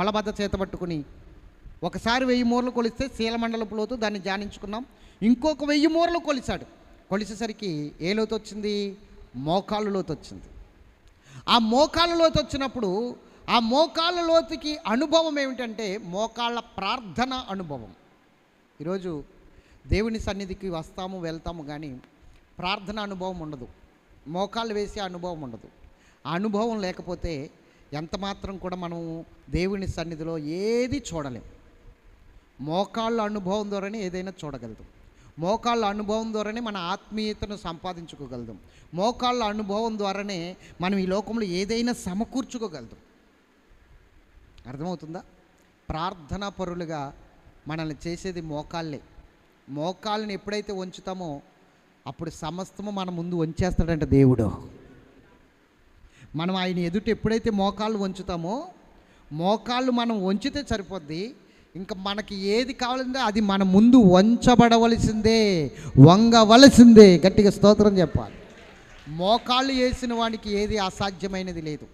కొలబద్ద చేత పట్టుకుని ఒకసారి వెయ్యి మూరలు కొలిస్తే శీలమండలపు లోతు దాన్ని ధ్యానించుకున్నాం ఇంకొక వెయ్యి మూరలు కొలిచాడు కొలిసేసరికి ఏ లోతు వచ్చింది? మోకాళ్ళు లోతు వచ్చింది. ఆ మోకాళ్ళ లోతు వచ్చినప్పుడు ఆ మోకాళ్ళ లోతుకి అనుభవం ఏమిటంటే మోకాళ్ళ ప్రార్థన అనుభవం. ఈరోజు దేవుని సన్నిధికి వస్తాము వెళ్తాము కానీ ప్రార్థన అనుభవం ఉండదు. మోకాళ్ళు వేసే అనుభవం ఉండదు. ఆ అనుభవం లేకపోతే ఎంత మాత్రం కూడా మనం దేవుని సన్నిధిలో ఏది చూడలేం. మోకాళ్ళ అనుభవం ద్వారానే ఏదైనా చూడగలుగుతాం. మోకాళ్ళ అనుభవం ద్వారానే మన ఆత్మీయతను సంపాదించుకోగలుగుతాం. మోకాళ్ళ అనుభవం ద్వారానే మనం ఈ లోకంలో ఏదైనా సమకూర్చుకోగలుగుతాం. అర్థమవుతుందా? ప్రార్థనా పరులుగా మనల్ని చేసేది మోకాళ్ళే. మోకాళ్ళని ఎప్పుడైతే వంచుతామో అప్పుడు సమస్తము మన ముందు వంచేస్తాడంట దేవుడు. మనం ఆయన ఎదుట ఎప్పుడైతే మోకాళ్ళు వంచుతామో మోకాళ్ళు మనం వంచితే సరిపోద్ది. ఇంకా మనకి ఏది కావాలంటే అది మన ముందు వంచబడవలసిందే వంగవలసిందే. గట్టిగా స్తోత్రం చెప్పాలి. మోకాళ్ళు వేసిన వానికి ఏది అసాధ్యమైనది లేదు.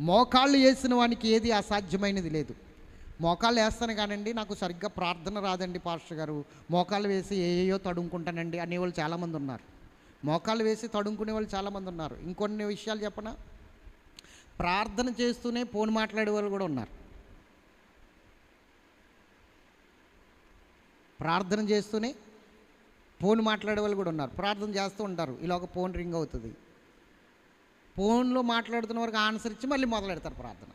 మోకాళ్ళు వేసిన వానికి ఏది అసాధ్యమైనది లేదు. మోకాళ్ళు వేస్తాను కానండి నాకు సరిగ్గా ప్రార్థన రాదండి పాస్టర్ గారు. మోకాళ్ళు వేసి ఏయో తడుముకుంటానండి అనేవాళ్ళు చాలామంది ఉన్నారు. మోకాలు వేసి తడుముకునే వాళ్ళు చాలామంది ఉన్నారు. ఇంకొన్ని విషయాలు చెప్పనా? ప్రార్థన చేస్తూనే ఫోన్ మాట్లాడే వాళ్ళు కూడా ఉన్నారు. ప్రార్థన చేస్తూనే ఫోన్ మాట్లాడే వాళ్ళు కూడా ఉన్నారు. ప్రార్థన చేస్తూ ఉంటారు. ఇలా ఒక ఫోన్ రింగ్ అవుతుంది. ఫోన్లో మాట్లాడుతున్న వరకు ఆన్సర్ ఇచ్చి మళ్ళీ మొదలు పెడతారు ప్రార్థన.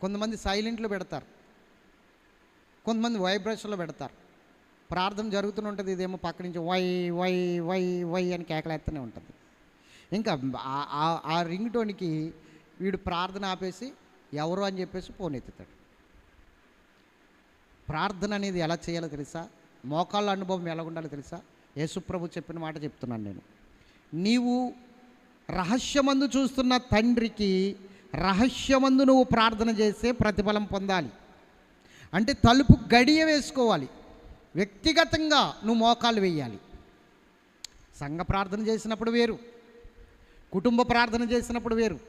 కొంతమంది సైలెంట్లో పెడతారు. కొంతమంది వైబ్రేషన్లో పెడతారు. ప్రార్థన జరుగుతూనే ఉంటుంది. ఇదేమో పక్క నుంచి వై వై వై వై అని కేకలేస్తూనే ఉంటుంది. ఇంకా ఆ- ఆ- రింగ్ టోన్కి వీడు ప్రార్థన ఆపేసి ఎవరు అని చెప్పేసి ఫోన్ ఎత్తుతాడు. ప్రార్థన అనేది ఎలా చేయాలో తెలుసా? మోకాళ్ళ అనుభవం ఎలా ఉండాలో తెలుసా? యేసుప్రభు చెప్పిన మాట చెప్తున్నాను నేను. నీవు రహస్యమందు చూస్తున్న తండ్రికి రహస్యమందు నువ్వు ప్రార్థన చేస్తే ప్రతిఫలం పొందాలి. అంటే తలుపు గడియ వేసుకోవాలి. వ్యక్తిగతంగా నువ్వు మోకాలు వేయాలి. సంఘ ప్రార్థన చేసినప్పుడు వేరు కుటుంబ ప్రార్థన చేసినప్పుడు వేరు.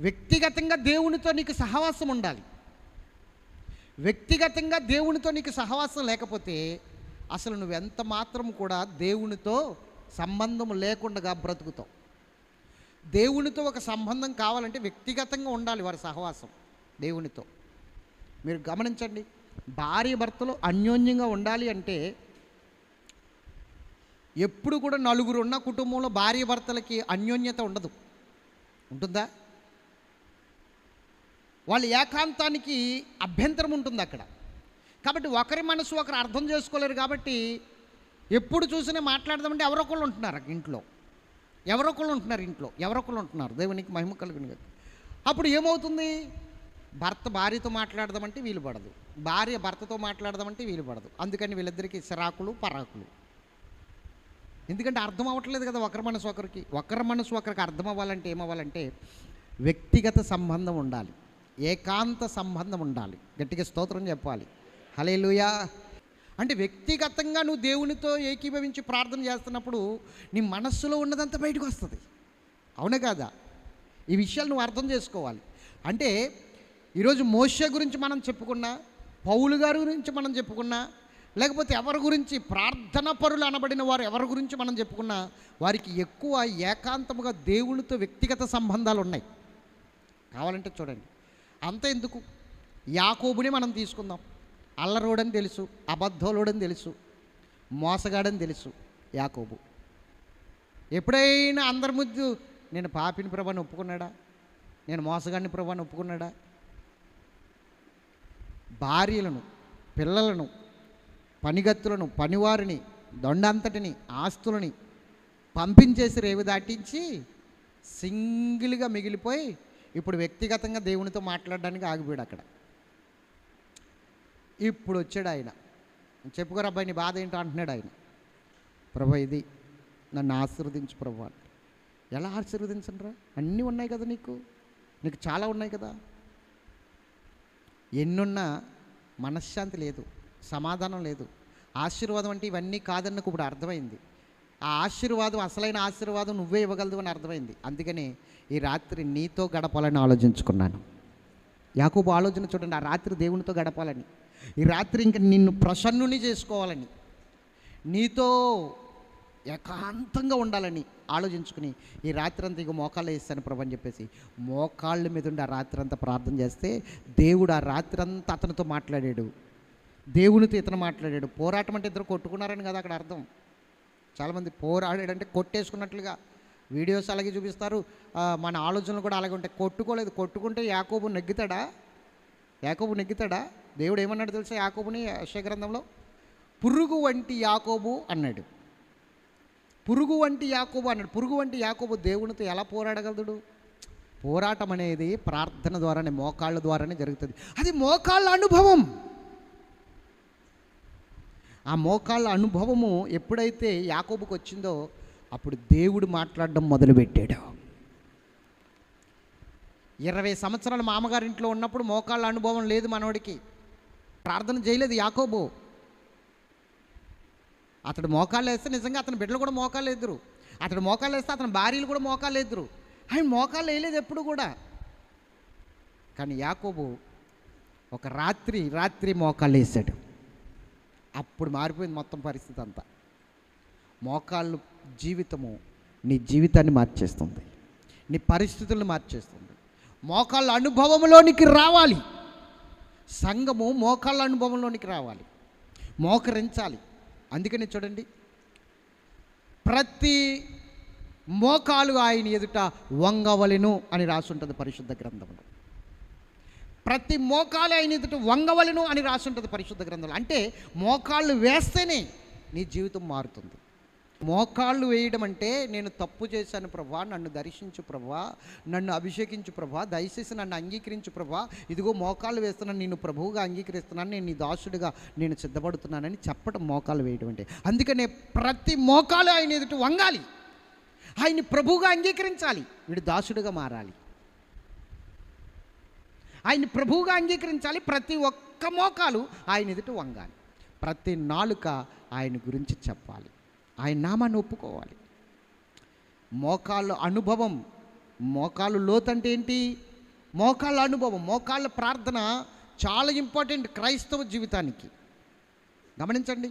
వ్యక్తిగతంగా దేవునితో నీకు సహవాసం ఉండాలి. వ్యక్తిగతంగా దేవునితో నీకు సహవాసం లేకపోతే అసలు నువ్వు ఎంత మాత్రం కూడా దేవునితో సంబంధం లేకుండా బ్రతుకుతావు. దేవునితో ఒక సంబంధం కావాలంటే వ్యక్తిగతంగా ఉండాలి వారి సహవాసం దేవునితో. మీరు గమనించండి. భార్య భర్తలు అన్యోన్యంగా ఉండాలి అంటే ఎప్పుడు కూడా నలుగురు ఉన్న కుటుంబంలో భార్య భర్తలకి అన్యోన్యత ఉండదు. ఉంటుందా? వాళ్ళ ఏకాంతానికి అభ్యంతరం ఉంటుంది అక్కడ. కాబట్టి ఒకరి మనసు ఒకరు అర్థం చేసుకోలేరు కాబట్టి ఎప్పుడు చూసినా మాట్లాడదామంటే ఎవరొకళ్ళు ఉంటున్నారు ఇంట్లో. ఇంట్లో ఎవరొకళ్ళు ఉంటున్నారు ఇంట్లో. ఎవరొకళ్ళు ఉంటున్నారు. దేవునికి మహిమ కలుగును అప్పుడు ఏమవుతుంది? భర్త భార్యతో మాట్లాడదామంటే వీలు పడదు. భార్య భర్తతో మాట్లాడదామంటే వీలు పడదు. అందుకని వీళ్ళిద్దరికీ సిరాకులు పరాకులు. ఎందుకంటే అర్థం అవ్వట్లేదు కదా ఒకరి మనసు ఒకరికి. ఒకరి మనసు ఒకరికి అర్థం అవ్వాలంటే ఏమవ్వాలంటే వ్యక్తిగత సంబంధం ఉండాలి. ఏకాంత సంబంధం ఉండాలి. గట్టిగా స్తోత్రం చెప్పాలి. హలేలుయా అంటే వ్యక్తిగతంగా నువ్వు దేవునితో ఏకీభవించి ప్రార్థన చేస్తున్నప్పుడు నీ మనస్సులో ఉన్నదంతా బయటకు వస్తుంది. అవునా కాదా? ఈ విషయాలు నువ్వు అర్థం చేసుకోవాలి. అంటే ఈరోజు మోషే గురించి మనం చెప్పుకున్నా పౌలు గారి గురించి మనం చెప్పుకున్నా లేకపోతే ఎవరి గురించి ప్రార్థన పరులు అనబడిన వారు ఎవరి గురించి మనం చెప్పుకున్నా వారికి ఎక్కువ ఏకాంతముగా దేవునితో వ్యక్తిగత సంబంధాలు ఉన్నాయి. కావాలంటే చూడండి. అంత ఎందుకు? యాకోబుని మనం తీసుకుందాం. అల్లరోడని తెలుసు అబద్ధోలోడని తెలుసు మోసగాడని తెలుసు యాకోబు. ఎప్పుడైనా అందరి ముందు నేను పాపిని ప్రభాని ఒప్పుకున్నాడా? నేను మోసగాడిని ప్రభాని ఒప్పుకున్నాడా? భార్యలను పిల్లలను పనిగత్తులను పనివారిని దొండంతటిని ఆస్తులని పంపించేసి రేవు దాటించి సింగిల్గా మిగిలిపోయి ఇప్పుడు వ్యక్తిగతంగా దేవునితో మాట్లాడడానికి ఆగిపోయాడు అక్కడ. ఇప్పుడు వచ్చాడు ఆయన. చెప్పుకోరు అబ్బాయి నీ బాధ ఏంటో అంటున్నాడు ఆయన. ప్రభా ఇది నన్ను ఆశీర్వదించు ప్రభా. అంటే. ఎలా ఆశీర్వదించండిరా అన్నీ ఉన్నాయి కదా నీకు? నీకు చాలా ఉన్నాయి కదా? ఎన్నున్నా మనశ్శాంతి లేదు సమాధానం లేదు. ఆశీర్వాదం అంటే ఇవన్నీ కాదని నాకు ఇప్పుడు అర్థమైంది. ఆ ఆశీర్వాదం అసలైన ఆశీర్వాదం నువ్వే ఇవ్వగలదు అని అర్థమైంది. అందుకని ఈ రాత్రి నీతో గడపాలని ఆలోచించుకున్నాను. యాకోబు ఆలోచన చూడండి ఆ రాత్రి దేవునితో గడపాలని. ఈ రాత్రి ఇంక నిన్ను ప్రసన్నుని చేసుకోవాలని. నీతో ఏకాంతంగా ఉండాలని ఆలోచించుకుని ఈ రాత్రంతా ఇక మోకాళ్ళు వేస్తాను ప్రభు అని చెప్పేసి మోకాళ్ళ మీద ఉండి ఆ రాత్రంతా ప్రార్థన చేస్తే దేవుడు ఆ రాత్రంతా అతనితో మాట్లాడాడు. దేవునితో ఇతను మాట్లాడాడు. పోరాటం అంటే ఇద్దరు కొట్టుకున్నారని కదా అక్కడ అర్థం. చాలామంది పోరాడాడంటే కొట్టేసుకున్నట్లుగా వీడియోస్ అలాగే చూపిస్తారు. మన ఆలోచనలు కూడా అలాగే ఉంటాయి. కొట్టుకోలేదు. కొట్టుకుంటే యాకోబు నెగ్గుతాడా? యాకోబు నెగ్గుతాడా? దేవుడు ఏమన్నాడు తెలుసా యాకోబుని యెషయా గ్రంథంలో? పురుగు వంటి యాకోబు అన్నాడు. పురుగు వంటి యాకోబు అన్నాడు. పురుగు వంటి యాకోబు దేవునితో ఎలా పోరాడగలడు? పోరాటం అనేది ప్రార్థన ద్వారానే మోకాళ్ళ ద్వారానే జరుగుతుంది. అది మోకాళ్ళ అనుభవం. ఆ మోకాళ్ళ అనుభవము ఎప్పుడైతే యాకోబుకు వచ్చిందో అప్పుడు దేవుడు మాట్లాడడం మొదలుపెట్టాడు. ఇరవై సంవత్సరాలు మామగారింట్లో ఉన్నప్పుడు మోకాళ్ళ అనుభవం లేదు మనోడికి. ప్రార్థన చేయలేదు యాకోబు. అతడు మోకాళ్ళు వేస్తే నిజంగా అతని బిడ్డలు కూడా మోకాళ్ళు ఎదురు. అతడు మోకాళ్ళు వేస్తే అతని భార్యలు కూడా మోకాళ్ళు ఎదురు. ఆయన మోకాళ్ళు వేయలేదు ఎప్పుడు కూడా. కానీ యాకోబు ఒక రాత్రి రాత్రి మోకాళ్ళు వేసాడు అప్పుడు మారిపోయింది మొత్తం పరిస్థితి అంతా. మోకాళ్ళు జీవితము నీ జీవితాన్ని మార్చేస్తుంది. నీ పరిస్థితులను మార్చేస్తుంది. మోకాళ్ళ అనుభవంలోనికి రావాలి. సంఘము మోకాళ్ళ అనుభవంలోనికి రావాలి. మోకరించాలి. అందుకని చూడండి. ప్రతి మోకాలు ఆయన ఎదుట వంగవలను అని రాసుంటుంది పరిశుద్ధ గ్రంథంలో ప్రతి మోకాలు ఆయన ఎదుట వంగవలను అని రాసుంటుంది పరిశుద్ధ గ్రంథంలో. అంటే మోకాళ్ళు వేస్తేనే నీ జీవితం మారుతుంది. మోకాళ్ళు వేయడం అంటే నేను తప్పు చేశాను ప్రభా నన్ను దర్శించు ప్రభా నన్ను అభిషేకించు ప్రభా దయచేసి నన్ను అంగీకరించు ప్రభా. ఇదిగో మోకాళ్ళు వేస్తున్నాను నేను ప్రభువుగా అంగీకరిస్తున్నాను నేను నీ దాసుడిగా నేను సిద్ధపడుతున్నానని చెప్పడం మోకాలు వేయడం అంటే. అందుకనే ప్రతి మోకాలు ఆయన ఎదుట వంగాలి. ఆయన్ని ప్రభువుగా అంగీకరించాలి. వీడు దాసుడిగా మారాలి. ఆయన్ని ప్రభువుగా అంగీకరించాలి. ప్రతి ఒక్క మోకాలు ఆయన ఎదుట వంగాలి. ప్రతి నాలుక ఆయన గురించి చెప్పాలి. ఆయన నామాన్ని ఒప్పుకోవాలి. మోకాళ్ళ అనుభవం మోకాళ్ళు లోతంటే ఏంటి? మోకాళ్ళ అనుభవం మోకాళ్ళ ప్రార్థన చాలా ఇంపార్టెంట్ క్రైస్తవ జీవితానికి. గమనించండి.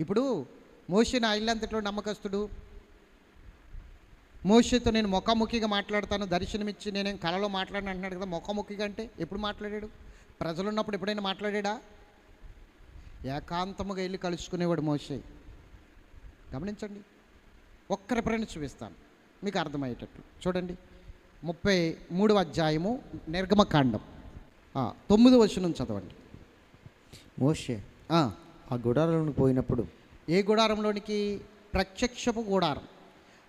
ఇప్పుడు మోషే నా ఇల్లంతట్లో నమ్మకస్తుడు. మోషేతో నేను ముఖాముఖిగా మాట్లాడతాను దర్శనమిచ్చి నేనేం కళలో మాట్లాడిన అంటున్నాడు కదా ముఖాముఖిగా అంటే ఎప్పుడు మాట్లాడాడు? ప్రజలున్నప్పుడు ఎప్పుడైనా మాట్లాడాడా? ఏకాంతముగా వెళ్ళి కలుసుకునేవాడు మోషే. గమనించండి. ఒక్క రిఫరెన్స్ చూపిస్తాను. మీకు అర్థమయ్యేటట్లు చూడండి. ముప్పై మూడవ అధ్యాయము నిర్గమకాండం. తొమ్మిది వచనం చదవండి. మోషే ఆ, ఆ గుడారంలోకి పోయినప్పుడు ఏ గుడారంలోనికి? ప్రత్యక్షపు గుడారం.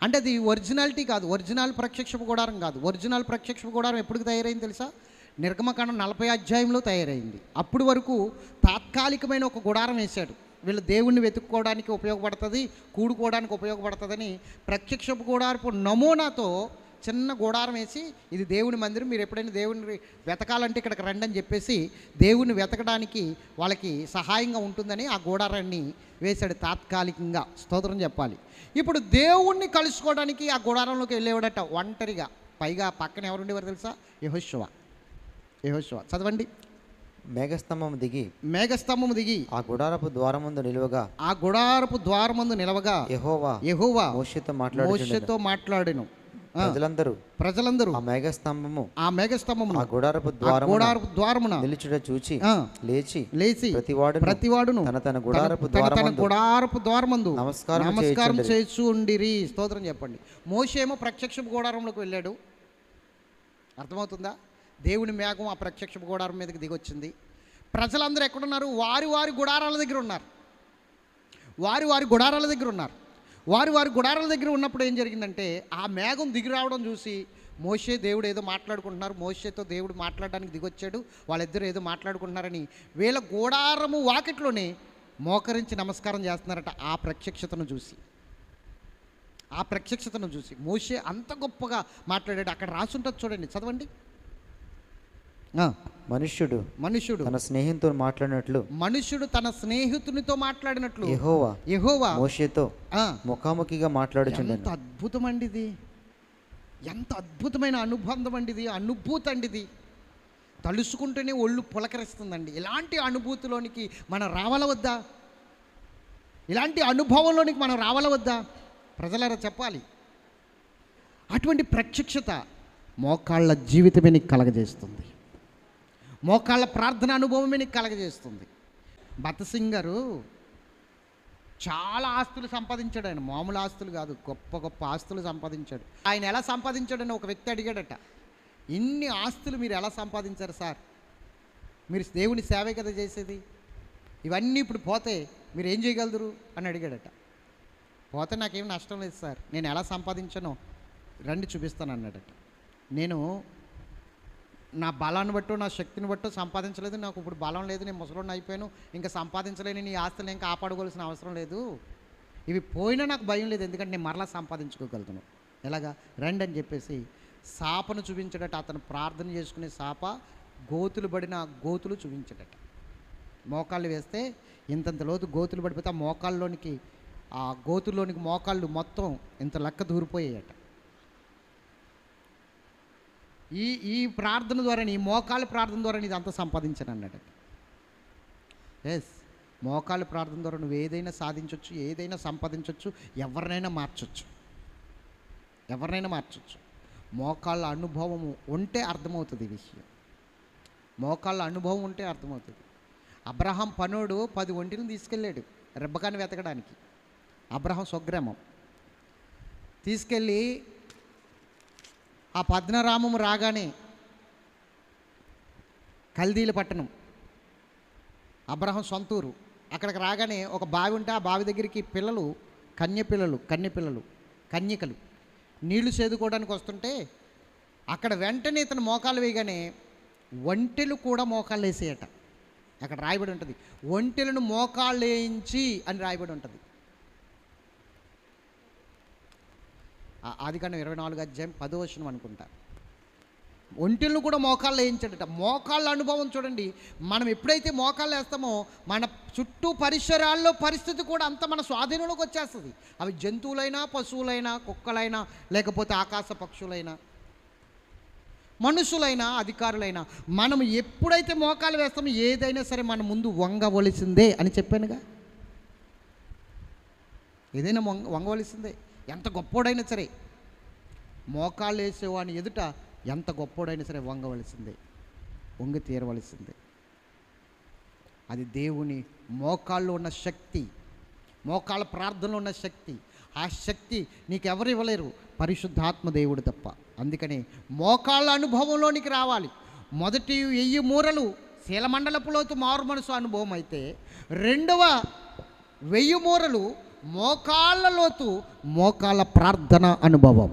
అంటే అది ఒరిజినాలిటీ కాదు. ఒరిజినల్ ప్రత్యక్షపు గుడారం కాదు. ఒరిజినల్ ప్రత్యక్షపు గుడారం ఎప్పుడు తయారైంది తెలుసా? నిర్గమకాండం నలభై అధ్యాయంలో తయారైంది. అప్పుడు వరకు తాత్కాలికమైన ఒక గుడారం వేశాడు. వీళ్ళు దేవుణ్ణి వెతుక్కోవడానికి ఉపయోగపడుతుంది కూడుకోవడానికి ఉపయోగపడుతుందని ప్రత్యక్షపు గుడారపు నమూనాతో చిన్న గుడారం వేసి ఇది దేవుని మందిరం మీరు ఎప్పుడైనా దేవుని వెతకాలంటే ఇక్కడికి రండి అని చెప్పేసి దేవుని వెతకడానికి వాళ్ళకి సహాయంగా ఉంటుందని ఆ గూడారాన్ని వేశాడు తాత్కాలికంగా. స్తోత్రం చెప్పాలి. ఇప్పుడు దేవుణ్ణి కలుసుకోవడానికి ఆ గోడారంలోకి వెళ్ళేవాడట ఒంటరిగా. పైగా పక్కన ఎవరు ఉండేవారు తెలుసా? యహోశివ యహోశివ చదవండి. మేఘస్తంభం దిగి మేఘస్తంభము దిగి ఆ గుడారపు ద్వారముందు నిలువగా ఆ గుడారపు ద్వారమందు నిలవగా యెహోవా యెహోవా మోషేతో మాట్లాడుచుండెను. మోషతో మాట్లాడెను. ప్రజలందరూ ప్రజలందరూ ఆ మేఘస్తంభము ఆ మేఘస్తంభమును ఆ గుడారపు ఆ ద్వారము గుడారపు ద్వారమున నిలుచుట చూచి లేచి లేచి ప్రతివాడును ప్రతివాడును తన తన గుడారపు తన- తన గుడారపు ద్వారమందు నమస్కారం నమస్కారం. చేస్తూ ఉండిరి స్తోత్రం చెప్పండి. మోషేమో ప్రత్యక్షపు గుడారంలోకి వెళ్ళాడు. అర్థమవుతుందా? దేవుని మేఘం ఆ ప్రత్యక్ష గుడారం మీదకి దిగొచ్చింది. ప్రజలందరూ ఎక్కడున్నారు? వారి వారి గుడారాల దగ్గర ఉన్నారు. వారి వారి గుడారాల దగ్గర ఉన్నారు. వారి వారి గుడారాల దగ్గర ఉన్నప్పుడు ఏం జరిగిందంటే ఆ మేఘం దిగి రావడం చూసి మోషే దేవుడు ఏదో మాట్లాడుకుంటున్నారు. మోషేతో దేవుడు మాట్లాడడానికి దిగొచ్చాడు. వాళ్ళిద్దరు ఏదో మాట్లాడుకుంటున్నారని వీళ్ళ గుడారము వాకిట్లోనే మోకరించి నమస్కారం చేస్తున్నారట ఆ ప్రత్యక్షతను చూసి. ఆ ప్రత్యక్షతను చూసి. మోషే అంత గొప్పగా మాట్లాడాడు. అక్కడ రాసుంటుంది చూడండి. చదవండి. మనుష్యుడు మనుష్యుడు. తన స్నేహితుతో మాట్లాడినట్లు. మనుష్యుడు తన స్నేహితునితో మాట్లాడినట్లు. యెహోవా. యెహోవా. మోషేతో ముఖాముఖిగా మాట్లాడుచుండెను. ఎంత అద్భుతం అండి ఇది ఎంత అద్భుతమైన అనుబంధం అండి ఇది అనుభూతి అండి ఇది తలుసుకుంటేనే ఒళ్ళు పులకరిస్తుందండి. ఇలాంటి అనుభూతిలోనికి మనం రావాల వద్దా? ఇలాంటి అనుభవంలోనికి మనం రావాల వద్దా? ప్రజలారా చెప్పాలి. అటువంటి ప్రత్యక్షత మోకాళ్ళ జీవితమే నీకు కలగజేస్తుంది. మోకాళ్ళ ప్రార్థన అనుభవమే నీకు కలగజేస్తుంది. బతసింగ్ గారు చాలా ఆస్తులు సంపాదించాడు ఆయన. మామూలు ఆస్తులు కాదు గొప్ప గొప్ప ఆస్తులు సంపాదించాడు. ఆయన ఎలా సంపాదించాడని ఒక వ్యక్తి అడిగాడట. ఇన్ని ఆస్తులు మీరు ఎలా సంపాదించారు సార్? మీరు దేవుని సేవే కదా చేసేది? ఇవన్నీ ఇప్పుడు పోతే మీరు ఏం చేయగలరు అని అడిగాడట. పోతే నాకేం నష్టం లేదు సార్. నేను ఎలా సంపాదించానో రండి చూపిస్తాను అన్నాడట. నేను నా బలాన్ని బట్టో నా శక్తిని బట్టో సంపాదించలేదు. నాకు ఇప్పుడు బలం లేదు నేను ముసలోడిని అయిపోయాను. ఇంకా సంపాదించలేని నీ ఆస్తులు ఇంకా కాపాడుకోవాల్సిన అవసరం లేదు. ఇవి పోయినా నాకు భయం లేదు ఎందుకంటే నేను మరలా సంపాదించుకోగలుగుతాను. ఎలాగా? రండి అని చెప్పేసి సాపను చూపించడట. అతను ప్రార్థన చేసుకునే సాప గోతులు పడిన గోతులు చూపించడట. మోకాళ్ళు వేస్తే ఇంతంత లోతు గోతులు పడిపోతే ఆ మోకాళ్ళలోనికి ఆ గోతుల్లోనికి మోకాళ్ళు మొత్తం ఇంత లెక్క దూరిపోయాయట. ఈ ఈ ప్రార్థన ద్వారా ఈ మోకాళ్ళ ప్రార్థన ద్వారా నీది అంతా సంపాదించాను అన్నాడు ఎస్ మోకాళ్ళ ప్రార్థన ద్వారా నువ్వు ఏదైనా సాధించవచ్చు ఏదైనా సంపాదించవచ్చు ఎవరినైనా మార్చవచ్చు ఎవరినైనా మార్చచ్చు. మోకాళ్ళ అనుభవము ఉంటే అర్థమవుతుంది ఈ విషయం. మోకాళ్ళ అనుభవం ఉంటే అర్థమవుతుంది. అబ్రహాం పనుడు పది ఒంటిని తీసుకెళ్ళాడు రెబ్బకాన్ని వెతకడానికి. అబ్రహాం స్వగ్రామం. తీసుకెళ్ళి ఆ పద్మరామం రాగానే కల్దీల పట్టణం. అబ్రహం సొంతూరు. అక్కడికి రాగానే ఒక బావి ఉంటే ఆ బావి దగ్గరికి పిల్లలు కన్య పిల్లలు కన్య పిల్లలు కన్యకలు నీళ్ళు చేదుకోవడానికి వస్తుంటే అక్కడ వెంటనే ఇతను మోకాలు వేయగానే ఒంటెలు కూడా మోకాళ్ళు వేసేయట. అక్కడ రాయబడి ఉంటుంది. ఒంటెలను మోకాళ్ళు వేయించి అని రాయబడి ఉంటుంది. ఆది కాండం ఇరవై నాలుగు అధ్యాయం పదో వచనం అనుకుంటా. ఒంటిలను కూడా మోకాళ్ళు వేయించాడట. మోకాళ్ళ అనుభవం చూడండి. మనం ఎప్పుడైతే మోకాళ్ళు వేస్తామో మన చుట్టూ పరిసరాల్లో పరిస్థితి కూడా అంత మన స్వాధీనంలోకి వచ్చేస్తుంది. అవి జంతువులైనా పశువులైనా కుక్కలైనా లేకపోతే ఆకాశ పక్షులైనా మనుషులైనా అధికారులైనా మనం ఎప్పుడైతే మోకాలు వేస్తామో ఏదైనా సరే మన ముందు వంగవలసిందే అని చెప్పానుగా. ఏదైనా వంగ వంగవలసిందే. ఎంత గొప్పోడైనా సరే మోకాళ్ళు వేసేవాని ఎదుట ఎంత గొప్పోడైనా సరే వంగవలసిందే వంగి తీరవలసిందే. అది దేవుని మోకాళ్ళు ఉన్న శక్తి మోకాళ్ళ ప్రార్థనలో ఉన్న శక్తి. ఆ శక్తి నీకెవరు ఇవ్వలేరు పరిశుద్ధాత్మ దేవుడు తప్ప. అందుకని మోకాళ్ళ అనుభవంలోనికి రావాలి. మొదటి వెయ్యి మూరలు శీలమండలపులోతు మారు మనసు అనుభవం అయితే రెండవ వెయ్యి మూరలు మోకాళ్ళ లోతు మోకాళ్ళ ప్రార్థన అనుభవం.